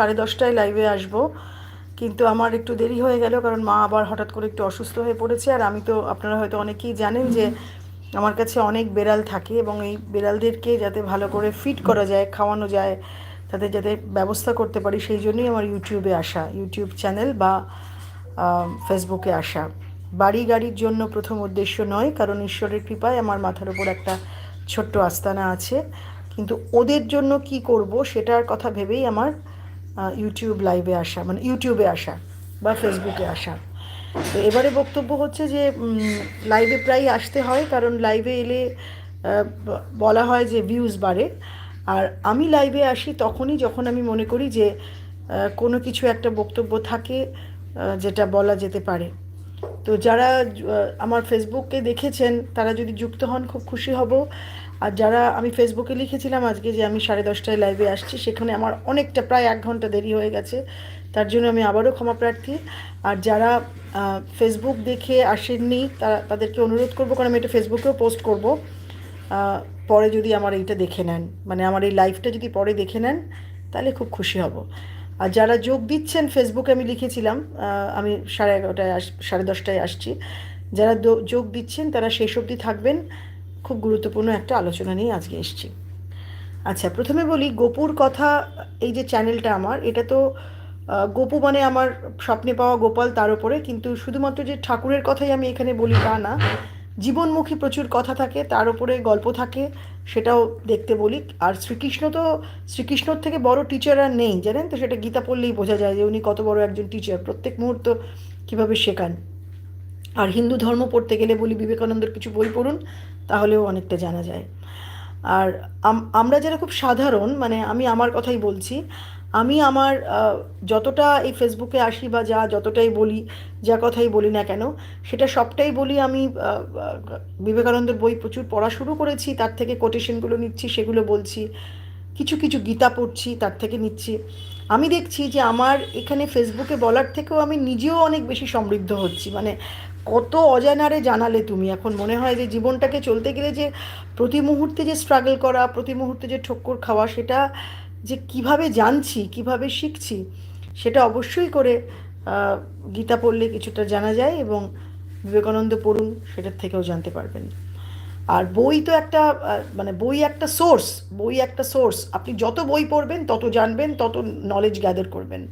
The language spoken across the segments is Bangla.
সাড়ে দশটায় লাইভে আসব। কিন্তু আমার একটু দেরি হয়ে গেল কারণ মা আবার হঠাৎ করে একটু অসুস্থ হয়ে পড়েছে। আর আমি তো আপনারা হয়তো অনেকেই জানেন যে আমার কাছে অনেক বেড়াল থাকে এবং এই বেড়ালদেরকে যাতে ভালো করে ফিট করা যায় খাওয়ানো যায় তাদের যাতে ব্যবস্থা করতে পারি সেই জন্যই আমার ইউটিউবে আসা ইউটিউব চ্যানেল বা ফেসবুকে আসা। বাড়ি গাড়ির জন্য প্রথম উদ্দেশ্য নয় কারণ ঈশ্বরের কৃপায় আমার মাথার ওপর একটা ছোট্ট আস্তানা আছে। কিন্তু ওদের জন্য কি করব সেটার কথা ভেবেই আমার ইউটিউব লাইভে আসা মানে ইউটিউবে আসা বা ফেসবুকে আসা। তো এবারে বক্তব্য হচ্ছে যে লাইভে প্রায় আসতে হয়, কারণ লাইভে এলে বলা হয় যে ভিউজ বাড়ে। আর আমি লাইভে আসি তখনই যখন আমি মনে করি যে কোনো কিছু একটা বক্তব্য থাকে যেটা বলা যেতে পারে। তো যারা আমার ফেসবুককে দেখেছেন, তারা যদি যুক্ত হন, খুব খুশি হব। আর যারা আমি ফেসবুকে লিখেছিলাম আজকে যে আমি সাড়ে দশটায় লাইভে আসছি, সেখানে আমার অনেকটা প্রায় এক ঘণ্টা দেরি হয়ে গেছে। তার জন্য আমি আবারও ক্ষমা প্রার্থী। আর যারা ফেসবুক দেখে আসেননি, তারা, তাদেরকে অনুরোধ করব, কারণ আমি এটা ফেসবুকেও পোস্ট করব। পরে যদি আমার এইটা দেখে নেন মানে আমার এই লাইভটা যদি পরে দেখে নেন, তাহলে খুব খুশি হব। আর যারা যোগ দিচ্ছেন ফেসবুকে আমি লিখেছিলাম আমি সাড়ে এগারোটায় আস, সাড়ে দশটায় আসছি। যারা যোগ দিচ্ছেন, তারা শেষ অবধি থাকবেন। খুব গুরুত্বপূর্ণ একটা আলোচনা নিয়ে আজকে এসেছি। আচ্ছা প্রথমে বলি গোপুর কথা, এই যে চ্যানেলটা আমার, এটা তো গোপু মানে আমার স্বপ্নে পাওয়া গোপাল তার উপরে, কিন্তু শুধুমাত্র যে ঠাকুরের কথাই আমি এখানে বলি তা না, জীবনমুখী প্রচুর কথা থাকে, তার উপরে গল্প থাকে, সেটাও দেখতে বলি। আর শ্রীকৃষ্ণ তো, শ্রীকৃষ্ণর থেকে বড় টিচার আর নেই, জানেন তো? সেটা গীতা পড়লেই বোঝা যায় যে উনি কত বড় একজন টিচার প্রত্যেক মুহূর্ত কীভাবে শেখান। আর হিন্দু ধর্ম পড়তে গেলে বলি বিবেকানন্দের কিছু বই পড়ুন তাহলেও অনেকটা জানা যায়। আর আম- আমরা যারা খুব সাধারণ মানে আমি আমার কথাই বলছি, আমি আমার যতটা এই ফেসবুকে আসি বা যা যতটাই বলি, যা কথাই বলি না কেন, সেটা সবটাই বলি আমি বিবেকানন্দের বই প্রচুর পড়া শুরু করেছি, তার থেকে কোটেশনগুলো নিচ্ছি, সেগুলো বলছি, কিছু কিছু গীতা পড়ছি, তার থেকে নিচ্ছি। আমি দেখছি যে আমার এখানে ফেসবুকে বলার থেকেও আমি নিজেও অনেক বেশি সমৃদ্ধ হচ্ছি মানে কত অজানারে জানালে তুমি? এখন মনে হয় যে জীবনটাকে চলতে গেলে যে প্রতি মুহূর্তে যে স্ট্রাগল করা, প্রতি মুহূর্তে যে ঠক্কর খাওয়া, সেটা যে কীভাবে জানছি, কীভাবে শিখছি, সেটা অবশ্যই করে গীতা পড়লে কিছুটা জানা যায় এবং বিবেকানন্দ পড়ুন, সেটার থেকেও জানতে পারবেন। আর বই তো একটা মানে বই একটা সোর্স বই একটা সোর্স আপনি যত বই পড়বেন, তত জানবেন, তত নলেজ গ্যাদার করবেন।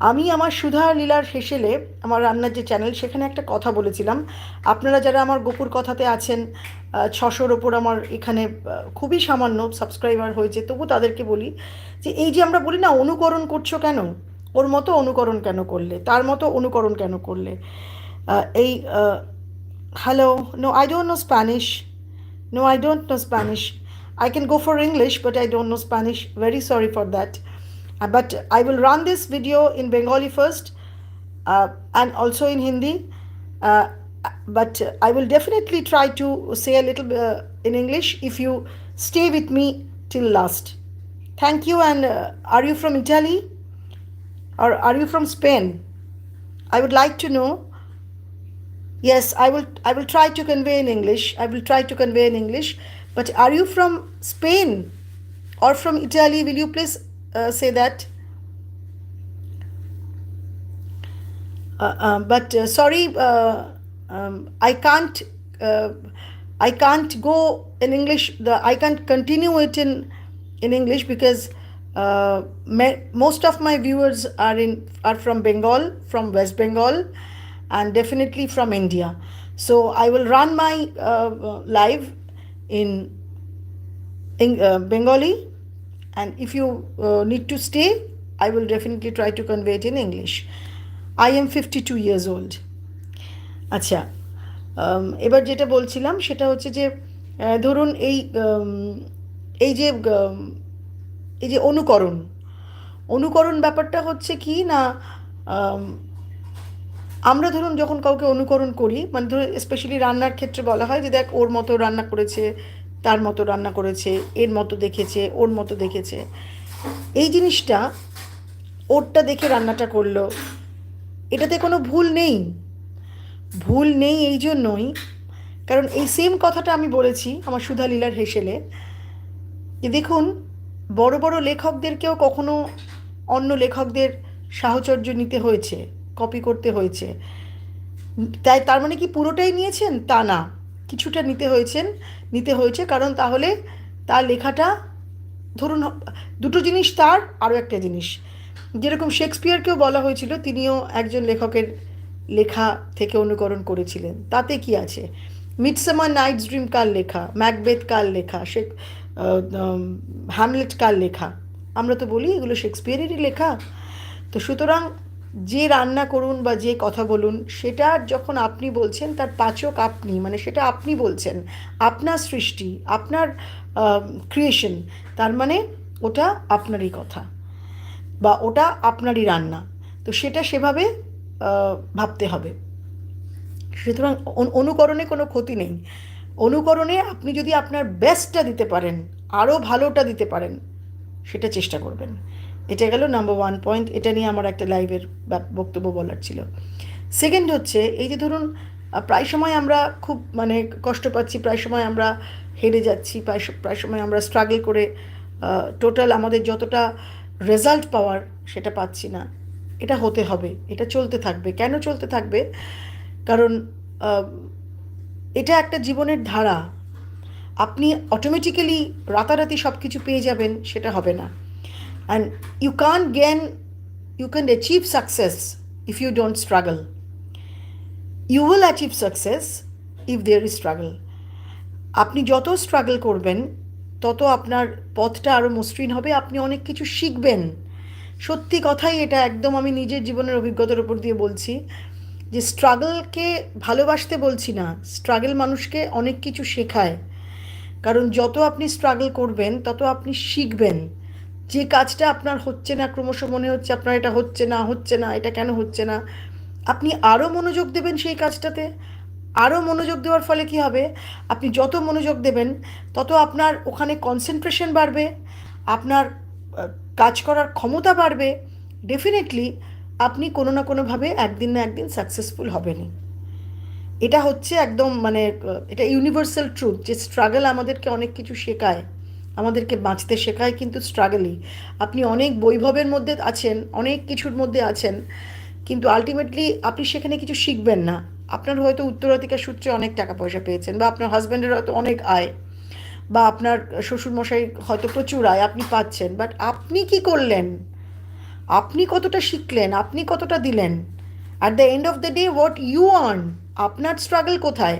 আমি আমার সুধা লীলার হেসেলে আমার রান্নার যে চ্যানেল সেখানে একটা কথা বলেছিলাম। আপনারা যারা আমার গোপুর কথাতে আছেন ছশোর ওপর আমার এখানে খুবই সামান্য সাবস্ক্রাইবার হয়েছে তবু তাদেরকে বলি যে এই যে আমরা বলি না অনুকরণ করছ কেন? ওর মতো অনুকরণ কেন করলে? তার মতো অনুকরণ কেন করলে? এই hello no I don't know Spanish no I don't know Spanish I can go for English, but I don't know Spanish. Very sorry for that. Uh, but I will run this video in Bengali first uh, and also in Hindi. Uh, but I will definitely try to say a little uh, in English if you stay with me till last. Thank you. And uh, are you from Italy or are you from Spain? I would like to know. Yes, I will. I will try to convey in English. I will try to convey in English. But are you from Spain or from Italy? Will you please uh, say that? Uh, uh, but uh, sorry, uh, um, I can't. I can't go in English. The I can't continue it in in English because uh, me, most of my viewers are in are from Bengal, from West Bengal, and definitely from India. So I will run my uh, live in, in uh, Bengali, and if you uh, need to stay, I will definitely try to convey it in English. I am 52 years old. আচ্ছা এবার যেটা বলছিলাম সেটা হচ্ছে যে ধরুন এই এই যে এই যে অনুকরণ অনুকরণ ব্যাপারটা হচ্ছে কি না আমরা ধরুন যখন কাউকে অনুকরণ করি মানে ধরুন স্পেশালি রান্নার ক্ষেত্রে বলা হয় যে দেখ ওর মতো রান্না করেছে তার মতো রান্না করেছে, এর মতো দেখেছে, ওর মতো দেখেছে। এই জিনিসটা ওরটা দেখে রান্নাটা করল। এটাতে কোনো ভুল নেই। ভুল নেই এই জন্যই। কারণ এই সেম কথাটা আমি বলেছি আমার সুধা লীলার হেসেলে। যে দেখুন, বড় বড় লেখকদেরকেও কখনো অন্য লেখকদের সাহচর্য নিতে হয়েছে কপি করতে হয়েছে। তাই তার মানে কি পুরোটাই নিয়েছেন? তা না। কিছুটা নিতে হয়েছেন, নিতে হয়েছে। কারণ তাহলে তার লেখাটা, ধরুন, দুটো জিনিস তার, আরও একটা জিনিস। যেরকম শেক্সপিয়ারকেও বলা হয়েছিল, তিনিও একজন লেখকের লেখা থেকে অনুকরণ করেছিলেন। তাতে কি আছে? মিডসামার নাইটস ড্রিম কার লেখা? ম্যাকবেথ কার লেখা? শেখ হ্যামলেট কার লেখা? আমরা তো বলি এগুলো শেক্সপিয়ারেরই লেখা। তো সুতরাং যে রান্না করুন বা যে কথা বলুন, সেটা যখন আপনি বলছেন, তার পাচক আপনি মানে সেটা আপনি বলছেন, আপনার সৃষ্টি, আপনার ক্রিয়েশন তার মানে ওটা আপনারই কথা বা ওটা আপনারই রান্না। তো সেটা সেভাবে ভাবতে হবে। সুতরাং অনু- অনুকরণে কোনো ক্ষতি নেই। অনুকরণে আপনি যদি আপনার বেস্টটা দিতে পারেন আরও ভালোটা দিতে পারেন, সেটা চেষ্টা করবেন। এটা গেল নাম্বার ওয়ান পয়েন্ট এটা নিয়ে আমার একটা লাইভের বক্তব্য বলার ছিল। সেকেন্ড হচ্ছে, এই যে ধরুন প্রায় সময় আমরা খুব মানে কষ্ট পাচ্ছি, প্রায় সময় আমরা হেরে যাচ্ছি, প্রায় প্রায় সময় আমরা স্ট্রাগল করে টোটাল আমাদের যতটা রেজাল্ট পাওয়ার সেটা পাচ্ছি না। এটা হতে হবে, এটা চলতে থাকবে। কেন চলতে থাকবে? কারণ এটা একটা জীবনের ধারা। আপনি অটোমেটিক্যালি রাতারাতি সব কিছু পেয়ে যাবেন, সেটা হবে না। And you can gain you can achieve success if you don't struggle you will achieve success if there is struggle আপনি যত স্ট্রাগল করবেন, তত আপনার পথটা আরও মসৃণ হবে, আপনি অনেক কিছু শিখবেন। সত্যি কথাই এটা একদম আমি নিজের জীবনের অভিজ্ঞতার উপর দিয়ে বলছি, যে স্ট্রাগলকে ভালোবাসতে বলছি না স্ট্রাগল মানুষকে অনেক কিছু শেখায়। কারণ যত আপনি স্ট্রাগল করবেন, তত আপনি শিখবেন। যে কাজটা আপনার হচ্ছে না, ক্রমশ মনে হচ্ছে আপনার এটা হচ্ছে না হচ্ছে না, এটা কেন হচ্ছে না, আপনি আরও মনোযোগ দেবেন সেই কাজটাতে। আরও মনোযোগ দেওয়ার ফলে কি হবে? আপনি যত মনোযোগ দেবেন, তত আপনার ওখানে কনসেন্ট্রেশন বাড়বে, আপনার কাজ করার ক্ষমতা বাড়বে। ডেফিনেটলি আপনি কোনো না কোনোভাবে একদিন না একদিন সাকসেসফুল হবেনই। এটা হচ্ছে একদম মানে এটা ইউনিভার্সাল ট্রুথ যে স্ট্রাগল আমাদেরকে অনেক কিছু শেখায়। আমাদেরকে বাঁচতে শেখায় কিন্তু স্ট্রাগলই আপনি অনেক বৈভবের মধ্যে আছেন, অনেক কিছুর মধ্যে আছেন, কিন্তু আলটিমেটলি আপনি সেখানে কিছু শিখবেন না। আপনার হয়তো উত্তরাধিকার সূত্রে অনেক টাকা পয়সা পেয়েছেন বা আপনার হাজব্যান্ডের হয়তো অনেক আয়, বা আপনার শ্বশুরমশাই হয়তো প্রচুর আয় আপনি পাচ্ছেন বাট আপনি কি করলেন? আপনি কতটা শিখলেন? আপনি কতটা দিলেন? At the end of the day what you earn আপনার স্ট্রাগল কোথায়?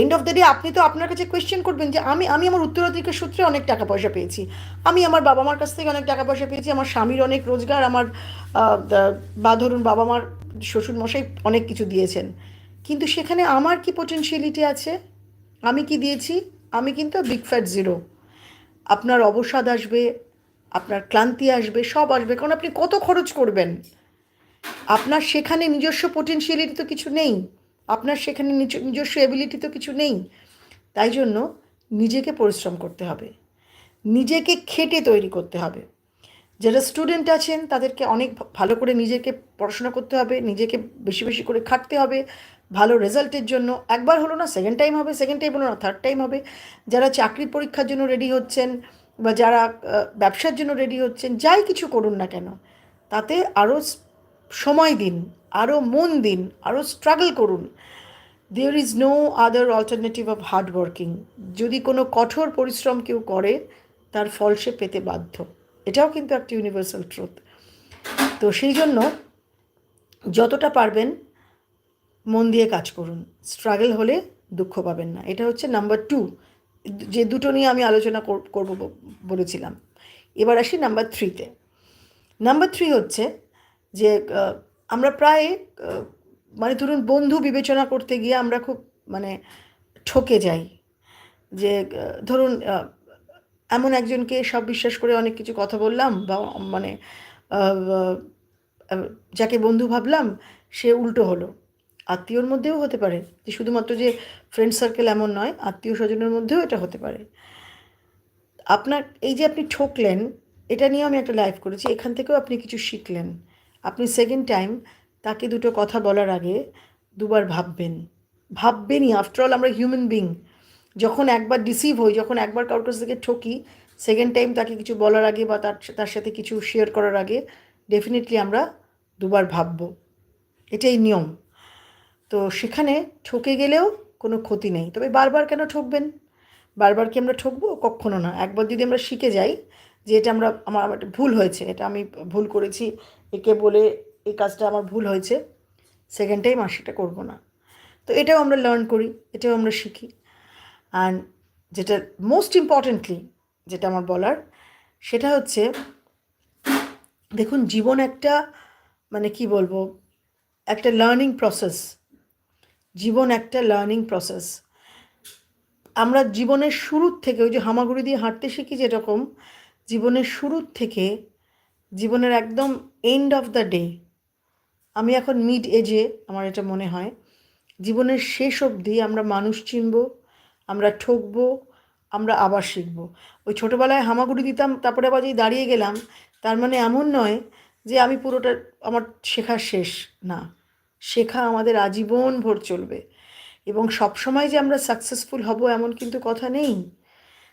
এন্ড অফ দ্য ডে আপনি তো আপনার কাছে কোয়েশ্চেন করবেন যে আমি আমি আমার উত্তরাধিকার সূত্রে অনেক টাকা পয়সা পেয়েছি। আমি আমার বাবা মার কাছ থেকে অনেক টাকা পয়সা পেয়েছি, আমার স্বামীর অনেক রোজগার, আমার বা ধরুন বাবা মার শ্বশুর মশাই অনেক কিছু দিয়েছেন। কিন্তু সেখানে আমার কি পোটেনশিয়ালিটি আছে? আমি কি দিয়েছি? আমি কিন্তু বিগ ফ্যাট জিরো আপনার অবসাদ আসবে, আপনার ক্লান্তি আসবে, সব আসবে, কারণ আপনি কত খরচ করবেন? আপনার সেখানে নিজস্ব পোটেনশিয়ালিটি তো কিছু নেই। আপনার সেখানে নিজ- নিজস্ব এবিলিটি তো কিছু নেই। তাই জন্য নিজেকে পরিশ্রম করতে হবে। নিজেকে খেটে তৈরি করতে হবে। যারা স্টুডেন্ট আছেন, তাদেরকে অনেক ভালো করে নিজেকে পড়াশোনা করতে হবে, নিজেকে বেশি বেশি করে খাটতে হবে। ভালো রেজাল্টের জন্য একবার হলো না সেকেন্ড টাইম হবে সেকেন্ড টাইম হলো না থার্ড টাইম হবে। যারা চাকরির পরীক্ষার জন্য রেডি হচ্ছেন বা যারা ব্যবসার জন্য রেডি হচ্ছেন, যাই কিছু করুন না কেন, তাতে আরও সময় দিন। আরও মন দিন আরও স্ট্রাগল করুন। There is no other alternative of hard working যদি কোনো কঠোর পরিশ্রম কেউ করে, তার ফল সে পেতে বাধ্য। এটাও কিন্তু একটা ইউনিভার্সাল ট্রুথ তো সেই জন্য যতটা পারবেন, মন দিয়ে কাজ করুন। স্ট্রাগল হলে দুঃখ পাবেন না। এটা হচ্ছে নাম্বার টু যে দুটো নিয়ে আমি আলোচনা কর- করব বলেছিলাম। এবার আসি নাম্বার থ্রিতে নাম্বার থ্রি হচ্ছে যে আমরা প্রায় মানে ধরুন বন্ধু বিবেচনা করতে গিয়ে আমরা খুব মানে ঠকে যাই। যে ধরুন এমন একজনকে সব বিশ্বাস করে অনেক কিছু কথা বললাম বা মানে যাকে বন্ধু ভাবলাম, সে উল্টো হলো। আত্মীয়র মধ্যেও হতে পারে যে, শুধুমাত্র যে ফ্রেন্ড সার্কেল এমন নয়, আত্মীয় স্বজনের মধ্যেও এটা হতে পারে। আপনার, এই যে আপনি ঠকলেন, এটা নিয়ে আমি একটা লাইভ করেছি, এখান থেকেও আপনি কিছু শিখলেন। আপনি সেকেন্ড টাইম তাকে দুটো কথা বলার আগে দুবার ভাববেন। ভাববেনই আফটার অল আমরা হিউম্যান বিং যখন একবার ডিসিভ হই, যখন একবার কারোর কাছ থেকে ঠকি সেকেন্ড টাইম তাকে কিছু বলার আগে বা তার তার সাথে কিছু শেয়ার করার আগে ডেফিনেটলি আমরা দুবার ভাববো। এটাই নিয়ম। তো সেখানে ঠকে গেলেও কোনো ক্ষতি নেই। তবে বারবার কেন ঠকবেন? বারবার কি আমরা ঠকবো? কখনো না। একবার যদি আমরা শিখে যাই যে এটা আমরা আমার একটা ভুল হয়েছে, এটা আমি ভুল করেছি। একে বলে এই কাজটা আমার ভুল হয়েছে সেকেন্ড টাইম আর সেটা করব না। তো এটাও আমরা লার্ন করি, এটাও আমরা শিখি। অ্যান্ড যেটা মোস্ট ইম্পর্টেন্টলি যেটা আমার বলার, সেটা হচ্ছে, দেখুন, জীবন একটা মানে কি বলব, একটা লার্নিং প্রসেস জীবন একটা লার্নিং প্রসেস আমরা জীবনের শুরুর থেকে ওই যে হামাগুড়ি দিয়ে হাঁটতে শিখি যেরকম জীবনের শুরুর থেকে জীবনের একদম এন্ড অফ দ্য ডে আমি এখন মিড এজে আমার এটা মনে হয়, জীবনের শেষ অবধি আমরা মানুষ চিনব, আমরা ঠকবো, আমরা আবার শিখব। ওই ছোটোবেলায় হামাগুড়ি দিতাম, তারপরে আবার যদি দাঁড়িয়ে গেলাম, তার মানে এমন নয় যে আমি পুরোটা, আমার শেখা শেষ, না। শেখা আমাদের আজীবন ভর চলবে। এবং সবসময় যে আমরা সাকসেসফুল হব এমন কিন্তু কথা নেই।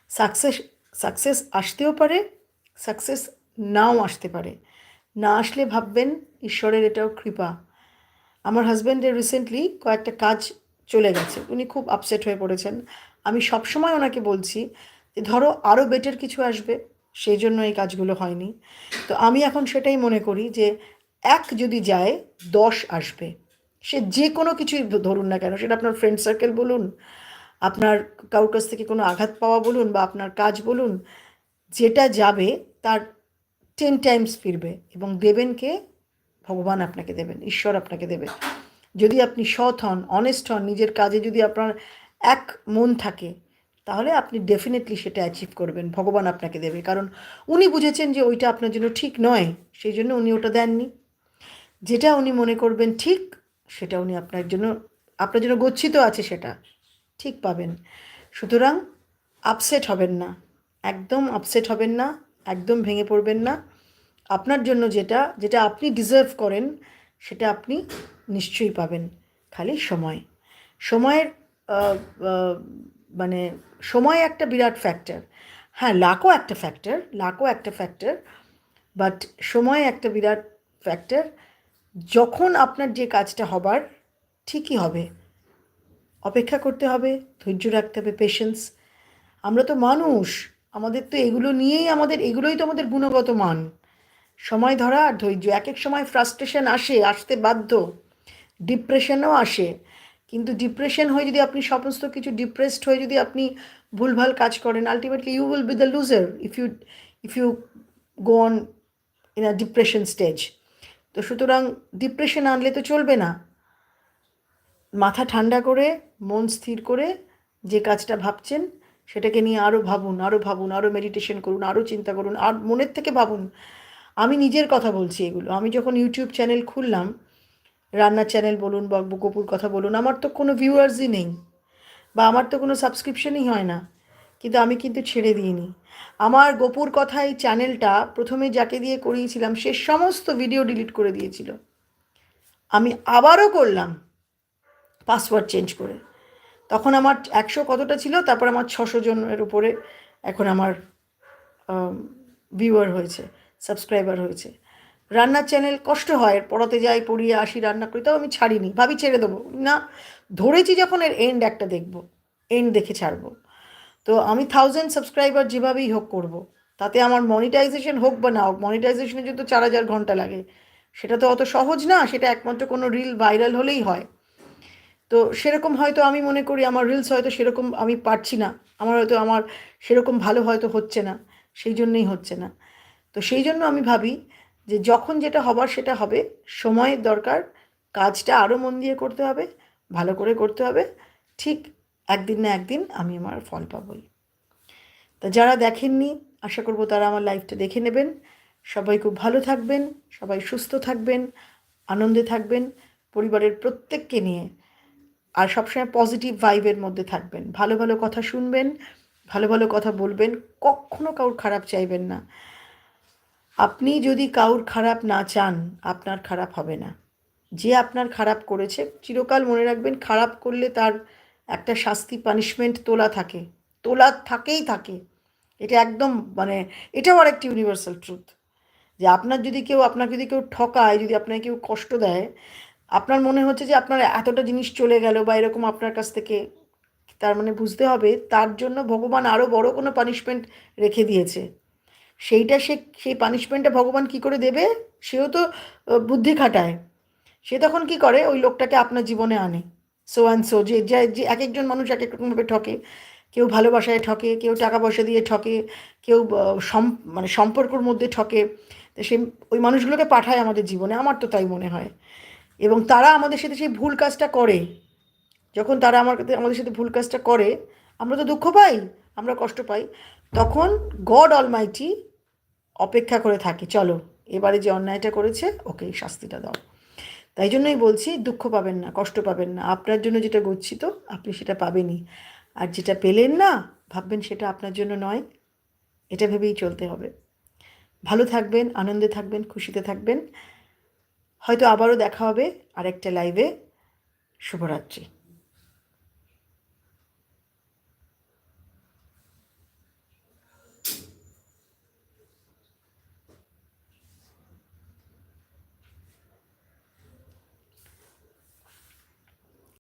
সাকসেস সাকসেস আসতেও পারে সাকসেস নাও আসতে পারে। না আসলে ভাববেন, ঈশ্বরের এটাও কৃপা। আমার হাজব্যান্ডের রিসেন্টলি কয়েকটা কাজ চলে গেছে, উনি খুব আপসেট হয়ে পড়েছেন। আমি সবসময় ওনাকে বলছি যে, ধরো আরও বেটার কিছু আসবে, সেই জন্য এই কাজগুলো হয়নি। তো আমি এখন সেটাই মনে করি যে, এক যদি যায়, দশ আসবে। সে যে কোনো কিছুই ধরুন না কেন, সেটা আপনার ফ্রেন্ড সার্কেল বলুন আপনার কারোর কাছ থেকে কোনো আঘাত পাওয়া বলুন বা আপনার কাজ বলুন, যেটা যাবে তার টেন টাইমস ফিরবে এবং দেবেন কে? ভগবান আপনাকে দেবেন, ঈশ্বর আপনাকে দেবে যদি আপনি সৎ হন অনেস্ট হন, নিজের কাজে যদি আপনার এক মন থাকে, তাহলে আপনি ডেফিনেটলি সেটা অ্যাচিভ করবেন, ভগবান আপনাকে দেবে। কারণ উনি বুঝেছেন যে ওইটা আপনার জন্য ঠিক নয়, সেই জন্য উনি ওটা দেননি। যেটা উনি মনে করবেন ঠিক, সেটা উনি আপনার জন্য আপনার জন্য গচ্ছিত আছে সেটা। ঠিক পাবেন। সুতরাং আপসেট হবেন না। একদম আপসেট হবেন না, একদম ভেঙে পড়বেন না। আপনার জন্য যেটা যেটা আপনি ডিজার্ভ করেন, সেটা আপনি নিশ্চয়ই পাবেন। খালি সময়। সময়ের মানে সময় একটা বিরাট ফ্যাক্টর হ্যাঁ লাকও একটা ফ্যাক্টর লাকও একটা ফ্যাক্টর বাট সময় একটা বিরাট ফ্যাক্টর যখন আপনার যে কাজটা হবার, ঠিকই হবে। অপেক্ষা করতে হবে, ধৈর্য রাখতে হবে পেশেন্স আমরা তো মানুষ, আমাদের তো এগুলো নিয়েই আমাদের, এগুলোই তো আমাদের গুণগত মান। সময় ধরা আর ধৈর্য এক এক সময় ফ্রাস্ট্রেশন আসে, আসতে বাধ্য। ডিপ্রেশনও আসে। কিন্তু ডিপ্রেশন হয়ে যদি আপনি সমস্ত কিছু ডিপ্রেসড হয়ে যদি আপনি ভুলভাল কাজ করেন ultimately you will be the loser if you if you go on in a depression stage তো সুতরাং ডিপ্রেশন আনলে তো চলবে না। মাথা ঠান্ডা করে, মন স্থির করে যে কাজটা ভাবছেন, সেটাকে নিয়ে আরও ভাবুন আরও ভাবুন আরও মেডিটেশন করুন আরও চিন্তা করুন, আর মনের থেকে ভাবুন। আমি নিজের কথা বলছি এগুলো। আমি যখন ইউটিউব চ্যানেল খুললাম, রান্নার চ্যানেল বলুন বা গোপুর কথা বলুন, আমার তো কোনো ভিউয়ার্সই নেই। বা আমার তো কোনো সাবস্ক্রিপশনই হয় না। কিন্তু আমি কিন্তু ছেড়ে দিইনি। আমার গোপুর কথা এই চ্যানেলটা প্রথমে যাকে দিয়ে করিয়েছিলাম, সে সমস্ত ভিডিও ডিলিট করে দিয়েছিল। আমি আবারও করলাম। পাসওয়ার্ড চেঞ্জ করে। তখন আমার একশো কতটা ছিল, তারপর আমার ছশো জনের উপরে এখন আমার ভিউয়ার হয়েছে সাবস্ক্রাইবার হয়েছে। রান্নার চ্যানেল কষ্ট হয়, পড়াতে যাই, পড়িয়ে আসি, রান্না করি, তাও আমি ছাড়িনি, ভাবি ছেড়ে দেবো। না, ধরেছি যখন এর এন্ড একটা দেখব এন্ড দেখে ছাড়বো। তো আমি থাউজেন্ড সাবস্ক্রাইবার যেভাবেই হোক করব। তাতে আমার মনিটাইজেশন হোক বা না হোক মনিটাইজেশনের জন্য চার হাজার ঘণ্টা লাগে, সেটা তো অত সহজ না, সেটা একমাত্র কোনো রিল ভাইরাল হলেই হয়। তো সেরকম হয়তো আমি মনে করি আমার রিলস হয়তো সেরকম আমি পারছি না। আমার হয়তো আমার সেরকম ভালো হয়তো হচ্ছে না। সেই জন্যই হচ্ছে না। তো সেই জন্য আমি ভাবি যে যখন যেটা হবার সেটা হবে। সময়ের দরকার। কাজটা আরও মন দিয়ে করতে হবে। ভালো করে করতে হবে। ঠিক একদিন না একদিন আমি আমার ফল পাবই। তা যারা দেখেননি, আশা করব তারা আমার লাইফটা দেখে নেবেন। সবাই খুব ভালো থাকবেন। সবাই সুস্থ থাকবেন। আনন্দে থাকবেন। পরিবারের প্রত্যেককে নিয়ে আর সবসময় পজিটিভ ভাইবের মধ্যে থাকবেন। ভালো ভালো কথা শুনবেন, ভালো ভালো কথা বলবেন, কখনো কাউর খারাপ চাইবেন না। আপনি যদি কাউর খারাপ না চান, আপনার খারাপ হবে না। যে আপনার খারাপ করেছে, চিরকাল মনে রাখবেন খারাপ করলে তার একটা শাস্তি পানিশমেন্ট তোলা থাকে। তোলা থাকেই থাকে। এটা একদম মানে এটাও আরেকটি ইউনিভার্সাল ট্রুথ যে আপনার যদি কেউ, আপনাকে যদি কেউ ঠকায়, যদি আপনাকে কেউ কষ্ট দেয় আপনার মনে হচ্ছে যে আপনার এতটা জিনিস চলে গেল বা এরকম আপনার কাছ থেকে, তার মানে বুঝতে হবে তার জন্য ভগবান আরও বড় কোনো পানিশমেন্ট রেখে দিয়েছে। সেইটা সে, সেই পানিশমেন্টটা ভগবান কি করে দেবে? সেও তো বুদ্ধি খাটায়। সে তখন কি করে? ওই লোকটাকে আপনার জীবনে আনে। সো অ্যান্ড সো যে যে যে, এক একজন মানুষ এক এক রকমভাবে ঠকে। কেউ ভালোবাসায় ঠকে, কেউ টাকা পয়সা দিয়ে ঠকে, কেউ সম মানে সম্পর্কর মধ্যে ঠকে। সে, ওই মানুষগুলোকে পাঠায় আমাদের জীবনে। আমার তো তাই মনে হয়। এবং তারা আমাদের সাথে সেই ভুল কাজটা করে। যখন তারা আমার আমাদের সাথে ভুল কাজটা করে, আমরা তো দুঃখ পাই, আমরা কষ্ট পাই। তখন গড অলমাইটি অপেক্ষা করে থাকে, চলো, এবারে যে অন্যায়টা করেছে, ওকে শাস্তিটা দাও। তাই জন্যই বলছি, দুঃখ পাবেন না, কষ্ট পাবেন না। আপনার জন্য যেটা গচ্ছিত, আপনি সেটা পাবেনই। আর যেটা পেলেন না, ভাববেন সেটা আপনার জন্য নয়। এটা ভেবেই চলতে হবে। ভালো থাকবেন, আনন্দে থাকবেন, খুশিতে থাকবেন। হয়তো আবারও দেখা হবে আরেকটা লাইভে শুভরাত্রি।